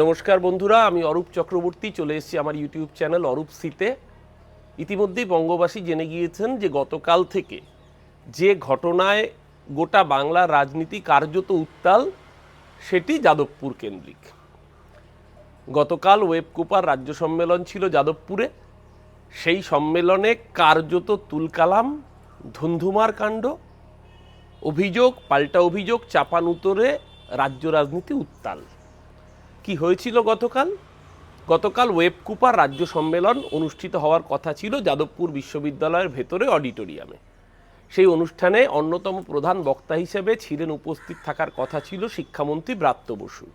নমস্কার বন্ধুরা, আমি অরূপ চক্রবর্তী, চলে এসেছি আমার ইউটিউব চ্যানেল অরূপ সিতে। ইতিমধ্যেই বঙ্গবাসী জেনে গিয়েছেন যে গতকাল থেকে যে ঘটনায় গোটা বাংলার রাজনীতি কার্যত উত্তাল, সেটি যাদবপুর কেন্দ্রিক। গতকাল ওয়েব কুপার রাজ্য সম্মেলন ছিল যাদবপুরে। সেই সম্মেলনে কার্যত তুলকালাম, ধুন্ধুমার কাণ্ড, অভিযোগ, পাল্টা অভিযোগ, চাপান উত্তরে রাজ্য রাজনীতি উত্তাল। কি হয়েছিল গতকাল? গতকাল ওয়েবকুপার রাজ্য সম্মেলন অনুষ্ঠিত হওয়ার কথা ছিল যাদবপুর বিশ্ববিদ্যালয়ের ভেতরে অডিটোরিয়ামে। সেই অনুষ্ঠানে অন্যতম প্রধান বক্তা হিসেবে ছিলেন উপস্থিত থাকার কথা ছিল শিক্ষামন্ত্রী ব্রাত্য বসু।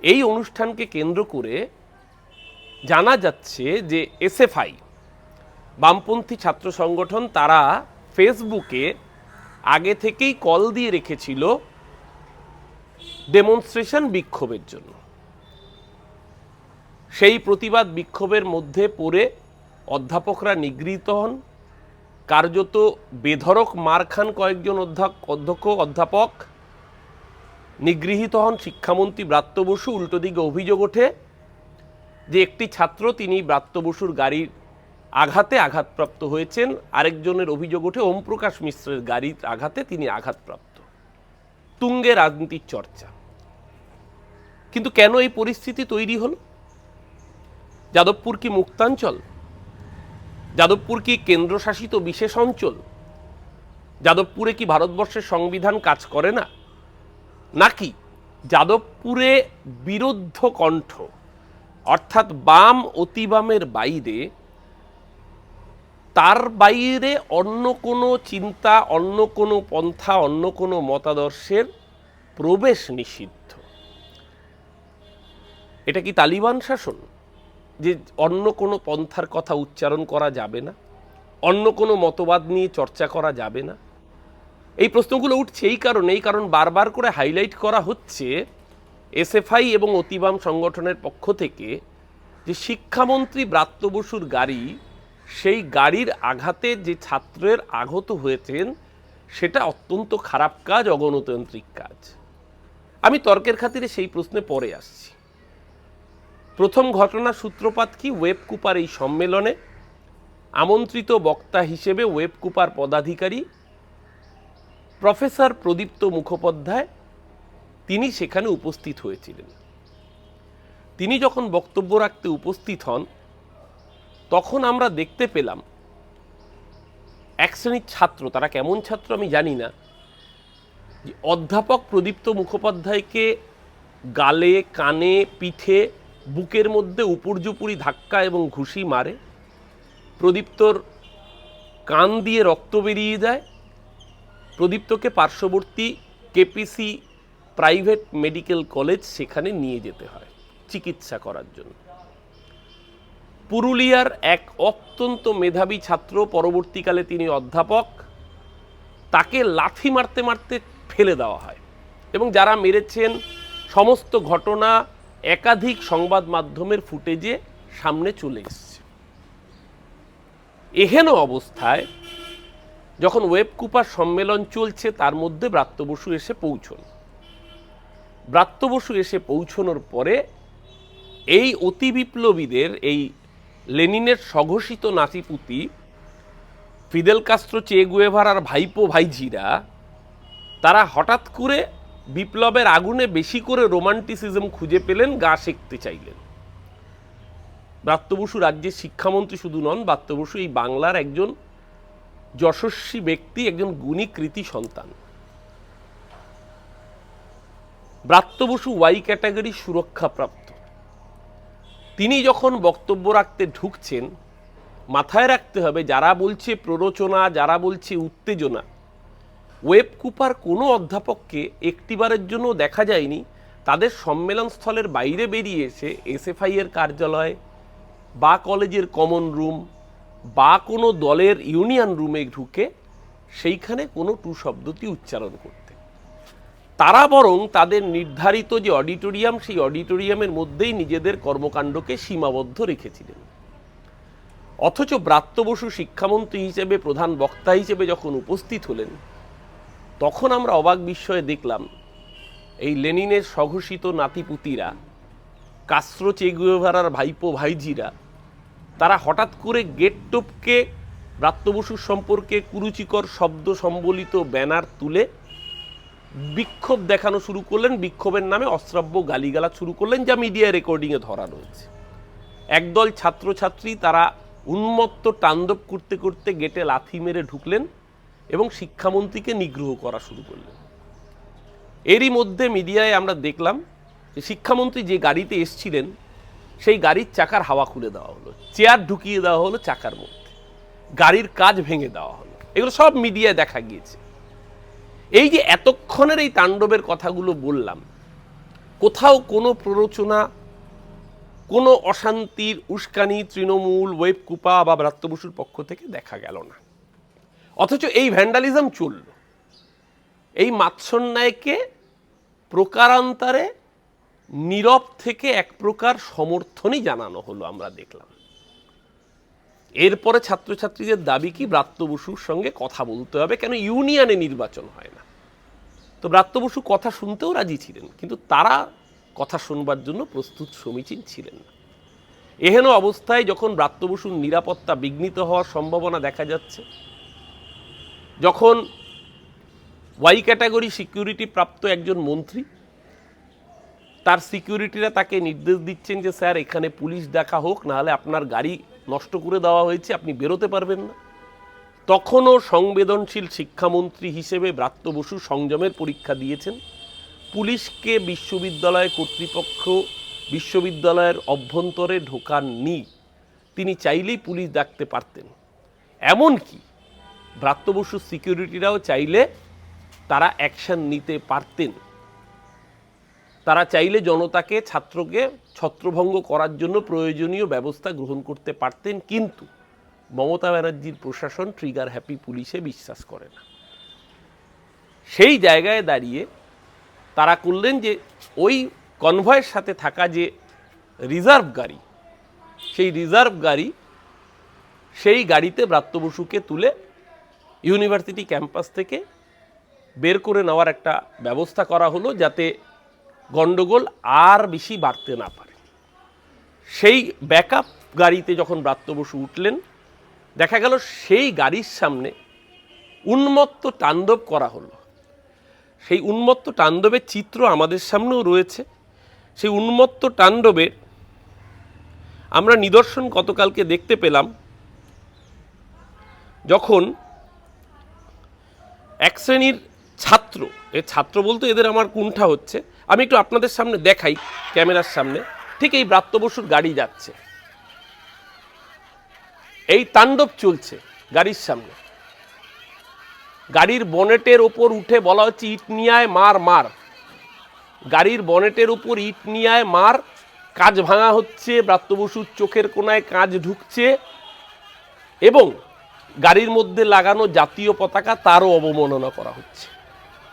এই অনুষ্ঠানকে কেন্দ্র করে জানা যাচ্ছে যে এসএফআই, বামপন্থী ছাত্র সংগঠন তারা ফেসবুকে আগে থেকেই কল দিয়ে রেখেছিল ডেমনস্ট্রেশন বিক্ষোভের জন্য। সেই প্রতিবাদ বিক্ষোভের মধ্যে পড়ে অধ্যাপকরা নিগৃহীত হন। কার্যত বেধরক মার খান কয়েকজন অধ্যক্ষ অধ্যক্ষ, অধ্যাপক নিগৃহীত হন। শিক্ষামন্ত্রী ব্রাত্য বসু উল্টো দিকে অভিযোগ ওঠে যে একটি ছাত্র তিনি ব্রাত্য বসুর গাড়ির আঘাতে আঘাতপ্রাপ্ত হয়েছেন। আরেকজনের অভিযোগ ওঠে ওমপ্রকাশ মিশ্রের গাড়ির আঘাতে তিনি আঘাতপ্রাপ্ত। তুঙ্গে রাজনীতির চর্চা। কিন্তু কেন এই পরিস্থিতি তৈরি হলো? যাদবপুর কি মুক্তাঞ্চল? যাদবপুর কি কেন্দ্রশাসিত বিশেষ অঞ্চল যাদবপুরে কি ভারতবর্ষের সংবিধান কাজ করে না? নাকি যাদবপুরে বিরুদ্ধ কণ্ঠ, অর্থাৎ বাম অতিবামের বাইরে, তার বাইরে অন্য কোনো চিন্তা, অন্য কোনো পন্থা, অন্য কোনো মতাদর্শের প্রবেশ নিষিদ্ধ? এটা কি তালিবান শাসন? যে অন্য কোনো পন্থার কথা উচ্চারণ করা যাবে না? অন্য কোনো মতবাদ নিয়ে চর্চা করা যাবে না? এই প্রশ্নগুলো উঠছে এই কারণে, এই কারণ বারবার করে হাইলাইট করা হচ্ছে এসএফআই এবং অতিবাম সংগঠনের পক্ষ থেকে যে শিক্ষামন্ত্রী ব্রাত্য বসুর গাড়ি, সেই গাড়ির আঘাতে যে ছাত্রের আহত হয়েছেন, সেটা অত্যন্ত খারাপ কাজ, অগণতান্ত্রিক কাজ। আমি তর্কের খাতিরে সেই প্রশ্নে পরে আসছি। প্রথম ঘটনা সূত্রপাত কি? ওয়েব কুপার এই সম্মেলনে আমন্ত্রিত বক্তা হিসেবে ওয়েব কুপার পদাধিকারী প্রফেসর প্রদীপ্ত মুখোপাধ্যায় তিনি সেখানে উপস্থিত হয়েছিলেন। তিনি যখন বক্তব্য রাখতে উপস্থিত হন, তখন আমরা দেখতে পেলাম এক শ্রেণির ছাত্র, তারা কেমন ছাত্র আমি জানি না, যে অধ্যাপক প্রদীপ্ত মুখোপাধ্যায়কে গালে, কানে, পিঠে বুকের মধ্যে উপর্যুপুরি ধাক্কা এবং ঘুষি মারে। প্রদীপ্তর কান দিয়ে রক্ত বেরিয়ে যায়। প্রদীপ্তকে পার্শ্ববর্তী কেপিসি প্রাইভেট মেডিকেল কলেজ সেখানে নিয়ে যেতে হয় চিকিৎসা করার জন্য। পুরুলিয়ার এক অত্যন্ত মেধাবী ছাত্র পরবর্তীকালে তিনি অধ্যাপক, তাকে লাথি মারতে মারতে ফেলে দেওয়া হয় এবং যারা মেরেছেন, সমস্ত ঘটনা একাধিক সংবাদ মাধ্যমের ফুটেজে সামনে চলে এসছে। এহেন অবস্থায় যখন ওয়েব কুপার সম্মেলন চলছে, তার মধ্যে ব্রাত্য বসু এসে পৌঁছন ব্রাত্য বসু এসে পৌঁছনোর পরে এই অতি বিপ্লবীদের, এই লেনিনের স্বঘোষিত নাতিপুতি ফিদেল কাস্ট্রো চেগুয়েভার আর ভাইপো ভাইঝিরা, তারা হঠাৎ করে বিপ্লবের আগুনে বেশি করে রোমান্টিসিজম খুঁজে পেলেন, গা শিখতে চাইলেন। ব্রাত্য বসু রাজ্যের শিক্ষামন্ত্রী শুধু নন, ব্রাত্য বসু এই বাংলার একজন যশস্বী ব্যক্তি, একজন গুণী কৃতি সন্তান। ব্রাত্য বসু ওয়াই ক্যাটাগরি সুরক্ষাপ্রাপ্ত। তিনি যখন বক্তব্য রাখতে ঢুকছেন, মাথায় রাখতে হবে, যারা বলছে প্ররোচনা, যারা বলছে উত্তেজনা ওয়েব কুপার কোনো অধ্যাপককে একটিবারের জন্য দেখা যায়নি, তাদের সম্মেলন স্থলের বাইরে বেরিয়ে এসে এসএফআই এর কার্যালয়, বা কলেজের কমন রুম, বা কোনো দলের ইউনিয়ন রুমে ঢুকে সেইখানে কোনো টু শব্দটি উচ্চারণ করতে। তারা বরং তাদের নির্ধারিত যে অডিটোরিয়াম, সেই অডিটোরিয়ামের মধ্যেই নিজেদের কর্মকাণ্ডকে সীমাবদ্ধ রেখেছিলেন। অথচ ব্রাত্য বসু শিক্ষামন্ত্রী হিসেবে প্রধান বক্তা হিসেবে যখন উপস্থিত হলেন তখন আমরা অবাক বিস্ময়ে দেখলাম, এই লেনিনের স্বঘোষিত নাতিপুতিরা কাস্ত্রো চেগুয়েভারার ভাইপো ভাইজিরা তারা হঠাৎ করে গেট টপকে ব্রাত্যবসুর সম্পর্কে কুরুচিকর শব্দ সম্বলিত ব্যানার তুলে বিক্ষোভ দেখানো শুরু করলেন, বিক্ষোভের নামে অশ্রাব্য গালিগালা শুরু করলেন, যা মিডিয়া রেকর্ডিংয়ে ধরা রয়েছে। একদল ছাত্রছাত্রী তারা উন্মত্ত তাণ্ডব করতে করতে গেটে লাথি মেরে ঢুকলেন এবং শিক্ষামন্ত্রীকে নিগ্রহ করা শুরু করলেন এরই মধ্যে মিডিয়ায় আমরা দেখলাম যে শিক্ষামন্ত্রী যে গাড়িতে এসছিলেন, সেই গাড়ির চাকার হাওয়া খুলে দেওয়া হলো, চেয়ার ঢুকিয়ে দেওয়া হলো চাকার মধ্যে, গাড়ির কাজ ভেঙে দেওয়া হলো, এগুলো সব মিডিয়ায় দেখা গিয়েছে। এই যে এতক্ষণের এই তাণ্ডবের কথাগুলো বললাম, কোথাও কোনো প্ররোচনা, কোনো অশান্তির উস্কানি তৃণমূল, ওয়েব কুপা বা ব্রাত্য বসুর পক্ষ থেকে দেখা গেল না। অথচ এই ভ্যান্ডালিজম চলল এই মাৎসন্যায়কে প্রকারান্তরে নীরব থেকে এক প্রকার সমর্থনই জানানো হলো আমরা দেখলাম। এরপরে ছাত্রছাত্রীদের দাবি কি, ব্রাত্য বসুর সঙ্গে কথা বলতে হবে? কেন ইউনিয়নে নির্বাচন হয় না? তো ব্রাত্য বসু কথা শুনতেও রাজি ছিলেন, কিন্তু তারা কথা শুনবার জন্য প্রস্তুত সমীচীন ছিলেন না। এহেন অবস্থায় যখন ব্রাত্য বসুর নিরাপত্তা বিঘ্নিত হওয়ার সম্ভাবনা দেখা যাচ্ছে যখন ওয়াই ক্যাটাগরি সিকিউরিটি প্রাপ্ত একজন মন্ত্রী, তার সিকিউরিটিরা তাকে নির্দেশ দিচ্ছেন যে, স্যার, এখানে পুলিশ দেখা হোক, নাহলে আপনার গাড়ি নষ্ট করে দেওয়া হয়েছে, আপনি বেরোতে পারবেন না। তখনও সংবেদনশীল শিক্ষামন্ত্রী হিসেবে ব্রাত্য বসু সংযমের পরীক্ষা দিয়েছেন। পুলিশকে বিশ্ববিদ্যালয় কর্তৃপক্ষ বিশ্ববিদ্যালয়ের অভ্যন্তরে ঢোকার ঢোকাননি। তিনি চাইলেই পুলিশ ডাকতে পারতেন। এমনকি ব্রাত্য বসুর সিকিউরিটিরাও চাইলে তারা অ্যাকশন নিতে পারতেন। তারা চাইলে জনতাকে, ছাত্রকে ছত্রভঙ্গ করার জন্য প্রয়োজনীয় ব্যবস্থা গ্রহণ করতে পারতেন, কিন্তু মমতা ব্যানার্জির প্রশাসন ট্রিগার হ্যাপি পুলিশে বিশ্বাস করে না। সেই জায়গায় দাঁড়িয়ে তারা করলেন যে, ওই কনভয়ের সাথে থাকা যে রিজার্ভ গাড়ি, সেই রিজার্ভ গাড়ি, সেই গাড়িতে ব্রাত্য বসুকে তুলে ইউনিভার্সিটি ক্যাম্পাস থেকে বের করে নেওয়ার একটা ব্যবস্থা করা হলো যাতে গন্ডগোল আর বেশি বাড়তে না পারে। সেই ব্যাকআপ গাড়িতে যখন ব্রাত্য বসু উঠলেন, দেখা গেল সেই গাড়ির সামনে উন্মত্ত তাণ্ডব করা হলো। সেই উন্মত্ত তাণ্ডবের চিত্র আমাদের সামনেও রয়েছে। সেই উন্মত্ত তাণ্ডবের আমরা নিদর্শন গতকালকে দেখতে পেলাম, যখন এক শ্রেণির ছাত্র। এ ছাত্র বলতে এদের আমার কুণ্ঠা হচ্ছে। আমি একটু আপনাদের সামনে দেখাই, ক্যামেরার সামনে। ঠিক এই ব্রাত্য বসুর গাড়ি যাচ্ছে। এই তাণ্ডব চলছে গাড়ির সামনে। গাড়ির বনেটের ওপর উঠে বলা হচ্ছে, ইট নিয়ায় মার মার। গাড়ির বনেটের উপর ইট নিয়ায় মার। কাজ ভাঙা হচ্ছে, ব্রাত্য বসুর চোখের কোনায় কাজ ঢুকছে। এবং গাড়ির মধ্যে লাগানো জাতীয় পতাকা তারও অবমাননা করা হচ্ছে।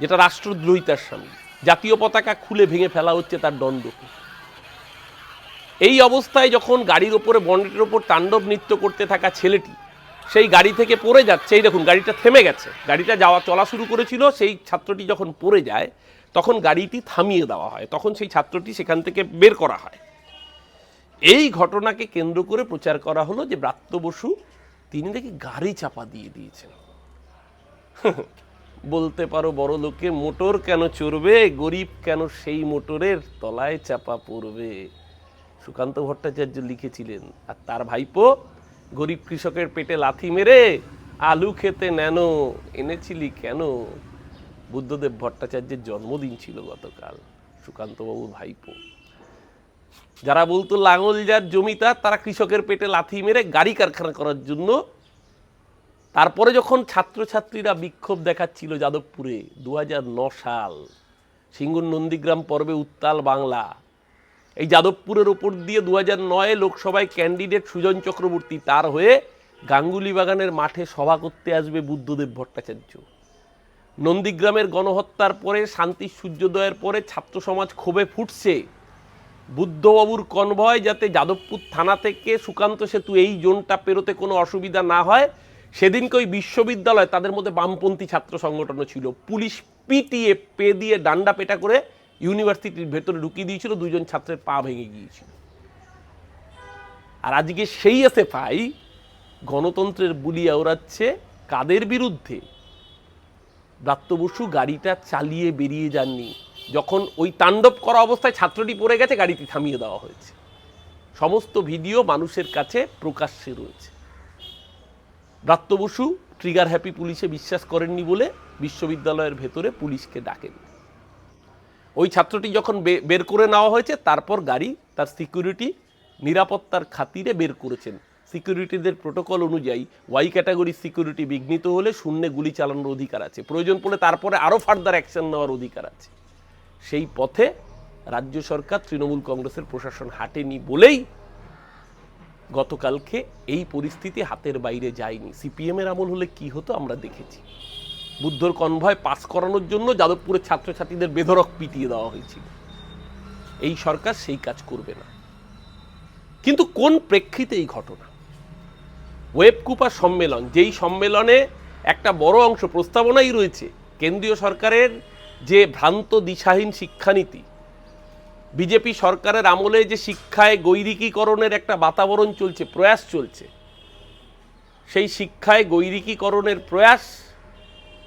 যেটা রাষ্ট্রদ্রোহিতার সামনে জাতীয় পতাকা খুলে ভেঙে ফেলা হচ্ছে তার দণ্ডকে। এই অবস্থায় যখন গাড়ির ওপরে বনেটের ওপর তাণ্ডব নৃত্য করতে থাকা ছেলেটি সেই গাড়ি থেকে পড়ে যাচ্ছে, এই দেখুন, গাড়িটা থেমে গেছে। গাড়িটা যাওয়া, চলা শুরু করেছিল, সেই ছাত্রটি যখন পড়ে যায়, তখন গাড়িটি থামিয়ে দেওয়া হয়। তখন সেই ছাত্রটি সেখান থেকে বের করা হয়। এই ঘটনাকে কেন্দ্র করে প্রচার করা হলো যে ব্রাত্য বসু তিনি নাকি গাড়ি চাপা দিয়ে দিয়েছেন। বলতে পারো বড় লোকে মোটর কেন চড়বে, গরিব কেন সেই মোটরের তলায় চাপা পড়বে। সুকান্ত ভট্টাচার্য লিখেছিলেন, আর তার ভাইপো গরিব কৃষকের পেটে লাথি মেরে আলু খেতে নেন, এনেছিলি কেন? বুদ্ধদেব ভট্টাচার্যের জন্মদিন ছিল গতকাল, সুকান্তবাবুর ভাইপো। যারা বলতো লাঙল যার জমিদার তারা কৃষকের পেটে লাথি মেরে গাড়ি কারখানা করার জন্য। তারপরে যখন ছাত্রছাত্রীরা বিক্ষোভ দেখাচ্ছিল যাদবপুরে দু সাল সিঙ্গুর নন্দীগ্রাম পর্বে উত্তাল বাংলা। এই যাদবপুরের ওপর দিয়ে দু হাজার নয়ে লোকসভায় ক্যান্ডিডেট সুজন চক্রবর্তী তার হয়ে গাঙ্গুলি বাগানের মাঠে সভা করতে আসবে বুদ্ধদেব ভট্টাচার্য। নন্দীগ্রামের গণহত্যার পরে, শান্তি সূর্যোদয়ের পরে ছাত্র সমাজ ক্ষোভে ফুটছে। বুদ্ধবাবুর কনভয় যাতে যাদবপুর থানা থেকে সুকান্ত সেতু এই জোনটা পেরোতে কোনো অসুবিধা না হয়। সেদিনকে ওই বিশ্ববিদ্যালয় তাদের মধ্যে বামপন্থী ছাত্র সংগঠনও ছিল। পুলিশ পিটিয়ে পে দিয়ে ডান্ডা পেটা করে ইউনিভার্সিটির ভেতরে ঢুকিয়ে দিয়েছিল, দুজন ছাত্রের পা ভেঙে গিয়েছিল। আর আজকে সেই এসএফআই গণতন্ত্রের বুলিয়া ওড়াচ্ছে কাদের বিরুদ্ধে? ব্রাত্য বসু, গাড়িটা চালিয়ে বেরিয়ে যাননি। যখন ওই তাণ্ডব করা অবস্থায় ছাত্রটি পড়ে গেছে, গাড়িটি থামিয়ে দেওয়া হয়েছে। সমস্ত ভিডিও মানুষের কাছে প্রকাশ্যে রয়েছে। ব্রাত্য বসু, ট্রিগার হ্যাপি পুলিশে বিশ্বাস করেননি বলে বিশ্ববিদ্যালয়ের ভেতরে পুলিশকে ডাকেন ওই ছাত্রটি যখন বের করে নেওয়া হয়েছে, তারপর গাড়ি তার সিকিউরিটি নিরাপত্তার খাতিরে বের করেছেন। সিকিউরিটিদের প্রোটোকল অনুযায়ী ওয়াই ক্যাটাগরির সিকিউরিটি বিঘ্নিত হলে শূন্যে গুলি চালানোর অধিকার আছে। প্রয়োজন পড়লে তারপরে আরও ফার্দার অ্যাকশন নেওয়ার অধিকার আছে। সেই পথে রাজ্য সরকার তৃণমূল কংগ্রেসের প্রশাসন হাঁটেনি বলেই গতকালকে এই পরিস্থিতি হাতের বাইরে যায়নি। সিপিএমের আমল হলে কি হতো আমরা দেখেছি। বুদ্ধর কনভয় পাস করানোর জন্য যাদবপুরের ছাত্রছাত্রীদের বেধরক পিটিয়ে দেওয়া হয়েছিল। এই সরকার সেই কাজ করবে না। কিন্তু কোন প্রেক্ষিতে এই ঘটনা? ওয়েবকুপার সম্মেলন, যেই সম্মেলনে একটা বড় অংশ প্রস্তাবনাই রয়েছে, কেন্দ্রীয় সরকারের যে ভ্রান্ত দিশাহীন শিক্ষানীতি, বিজেপি সরকারের আমলে যে শিক্ষায় গৈরিকীকরণের একটা বাতাবরণ চলছে, প্রয়াস চলছে, সেই শিক্ষায় গৈরিকীকরণের প্রয়াস,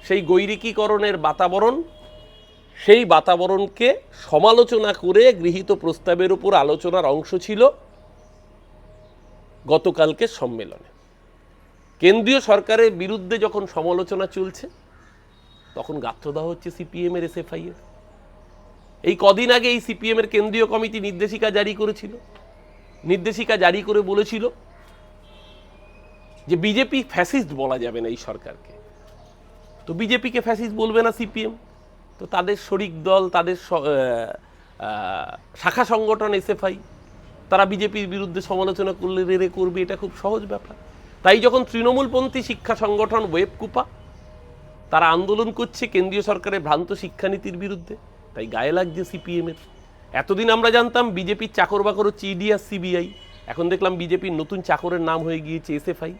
সেই গৈরিকীকরণের বাতাবরণ, সেই বাতাবরণকে সমালোচনা করে গৃহীত প্রস্তাবের উপর আলোচনার অংশ ছিল গতকালকে সম্মেলনে। কেন্দ্রীয় সরকারের বিরুদ্ধে যখন সমালোচনা চলছে তখন গাত্রদাহ হচ্ছে সিপিএম এর এই কদিন আগে এই সিপিএম এর কেন্দ্রীয় কমিটি নির্দেশিকা জারি করেছিল। নির্দেশিকা জারি করে বলেছিল যে বিজেপি ফ্যাসিস্ট বলা যাবে না এই সরকারকে। তো বিজেপিকে ফ্যাসিস্ট বলবে না সিপিএম। তো তাদের শরিক দল, তাদের শাখা সংগঠন এসএফআই, তারা বিজেপির বিরুদ্ধে সমালোচনা করলে রেরে করবে, এটা খুব সহজ ব্যাপার। তাই যখন তৃণমূলপন্থী শিক্ষা সংগঠন ওয়েবকুপা তারা আন্দোলন করছে কেন্দ্রীয় সরকারের ভ্রান্ত শিক্ষানীতির বিরুদ্ধে। তাই গায়ে লাগছে সিপিএমের এতদিন আমরা জানতাম বিজেপির চাকর বাকর হচ্ছে ইডি আর সিবিআই এখন দেখলাম বিজেপির নতুন চাকরের নাম হয়ে গিয়েছে এসএফআই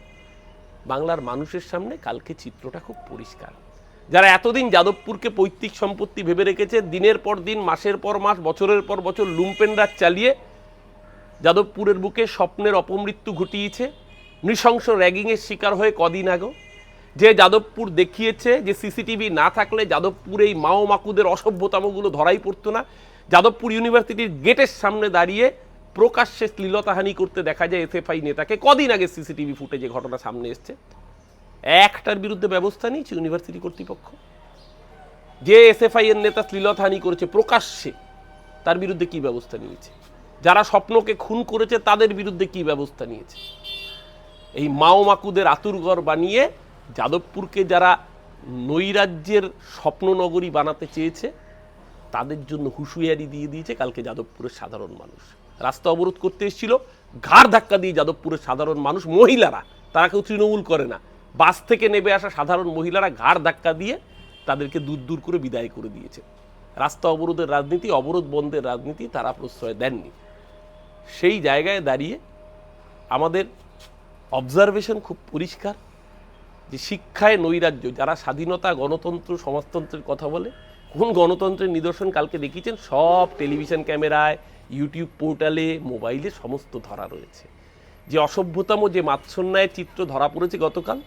বাংলার মানুষের সামনে কালকে চিত্রটা খুব পরিষ্কার। যারা এতদিন যাদবপুরকে পৈতৃক সম্পত্তি ভেবে রেখেছে, দিনের পর দিন, মাসের পর মাস, বছরের পর বছর লুম্পেন রাজ চালিয়ে যাদবপুরের বুকে স্বপ্নের অপমৃত্যু ঘটিয়েছে। নৃশংস র্যাগিংয়ের শিকার হয়ে কদিন আগেও যে যাদবপুর দেখিয়েছে যে সিসিটিভি না থাকলে যাদবপুর এই মাও মাকুদের অসভ্যতামগুলো ধরাই পড়তো না। যাদবপুর ইউনিভার্সিটির গেটের সামনে দাঁড়িয়ে প্রকাশ্যে শ্লীলতাহানি করতে দেখা যায় এসএফআই নেতাকে। কদিন আগে সিসিটিভি ফুটেজে ঘটনা সামনে এসছে। একটার বিরুদ্ধে ব্যবস্থা নিয়েছে ইউনিভার্সিটি কর্তৃপক্ষ। যে এসএফআই এর নেতা শ্লীলতাহানি করেছে প্রকাশ্যে, তার বিরুদ্ধে কি ব্যবস্থা নিয়েছে? যারা স্বপ্নকে খুন করেছে, তাদের বিরুদ্ধে কি ব্যবস্থা নিয়েছে? এই মাও মাকুদের আতুরঘর বানিয়ে যাদবপুরকে যারা নৈরাজ্যের স্বপ্ননগরী বানাতে চেয়েছে, তাদের জন্য হুঁশিয়ারি দিয়ে দিয়েছে কালকে যাদবপুরের সাধারণ মানুষ। রাস্তা অবরোধ করতে এসেছিল, ঘাড় ধাক্কা দিয়ে যাদবপুরের সাধারণ মানুষ, মহিলারা, তারা কেউ তৃণমূল করে না। বাস থেকে নেমে আসা সাধারণ মহিলারা ঘাড় ধাক্কা দিয়ে তাদেরকে দূর দূর করে বিদায় করে দিয়েছে। রাস্তা অবরোধের রাজনীতি, অবরোধ বন্ধের রাজনীতি তারা প্রশ্রয় দেননি। সেই জায়গায় দাঁড়িয়ে আমাদের অবজারভেশন খুব পরিষ্কার। যে শিক্ষায় নৈরাজ্য, যারা স্বাধীনতা, গণতন্ত্র, সমাজতন্ত্রের কথা বলে, কোন গণতন্ত্রের নিদর্শন কালকে দেখিয়েছেন? সব টেলিভিশন ক্যামেরায়, ইউটিউব পোর্টালে, মোবাইলে সমস্ত ধরা রয়েছে। যে অসভ্যতম যে মাৎসন্যায়ের চিত্র ধরা পড়েছে গতকাল,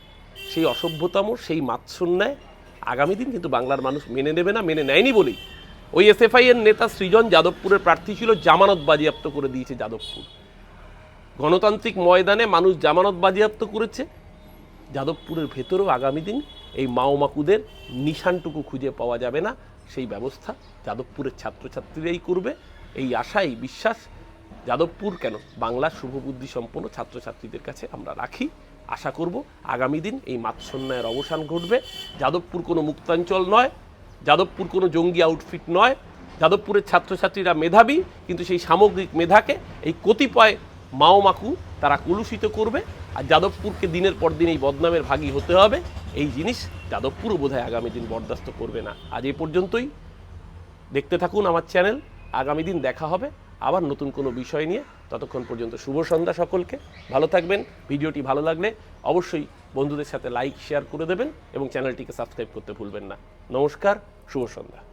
সেই অসভ্যতম, সেই মাৎসন্যায় আগামী দিন কিন্তু বাংলার মানুষ মেনে নেবে না, মেনে নেয়নি বলেই। ওই এসএফআই এর নেতা সৃজন যাদবপুরের প্রার্থী ছিল, জামানত বাজেয়াপ্ত করে দিয়েছে যাদবপুর। গণতান্ত্রিক ময়দানে মানুষ জামানত বাজেয়াপ্ত করেছে যাদবপুরের ভেতরেও আগামী দিন এই মাওমাকুদের নিশানটুকু খুঁজে পাওয়া যাবে না। সেই ব্যবস্থা যাদবপুরের ছাত্রছাত্রীরাই করবে। এই আশাই বিশ্বাস যাদবপুর কেন বাংলার শুভবুদ্ধি সম্পন্ন ছাত্রছাত্রীদের কাছে আমরা রাখি। আশা করব আগামী দিন এই মাৎসন্যায়ের অবসান ঘটবে। যাদবপুর কোনো মুক্তাঞ্চল নয়। যাদবপুর কোনো জঙ্গি আউটফিট নয়। যাদবপুরের ছাত্রছাত্রীরা মেধাবী, কিন্তু সেই সামগ্রিক মেধাকে এই কতিপয় মাওমাকু তারা কলুষিত করবে আর যাদবপুরকে দিনের পর দিন এই বদনামের ভাগী হতে হবে। এই জিনিস যাদবপুরও বোধহয় আগামী দিন বরদাস্ত করবে না। আজ এই পর্যন্তই। দেখতে থাকুন আমার চ্যানেল। আগামী দিন দেখা হবে আবার নতুন কোনো বিষয় নিয়ে। ততক্ষণ পর্যন্ত শুভ সন্ধ্যা সকলকে। ভালো থাকবেন। ভিডিওটি ভালো লাগলে অবশ্যই বন্ধুদের সাথে লাইক, শেয়ার করে দেবেন এবং চ্যানেলটিকে সাবস্ক্রাইব করতে ভুলবেন না। নমস্কার, শুভ সন্ধ্যা।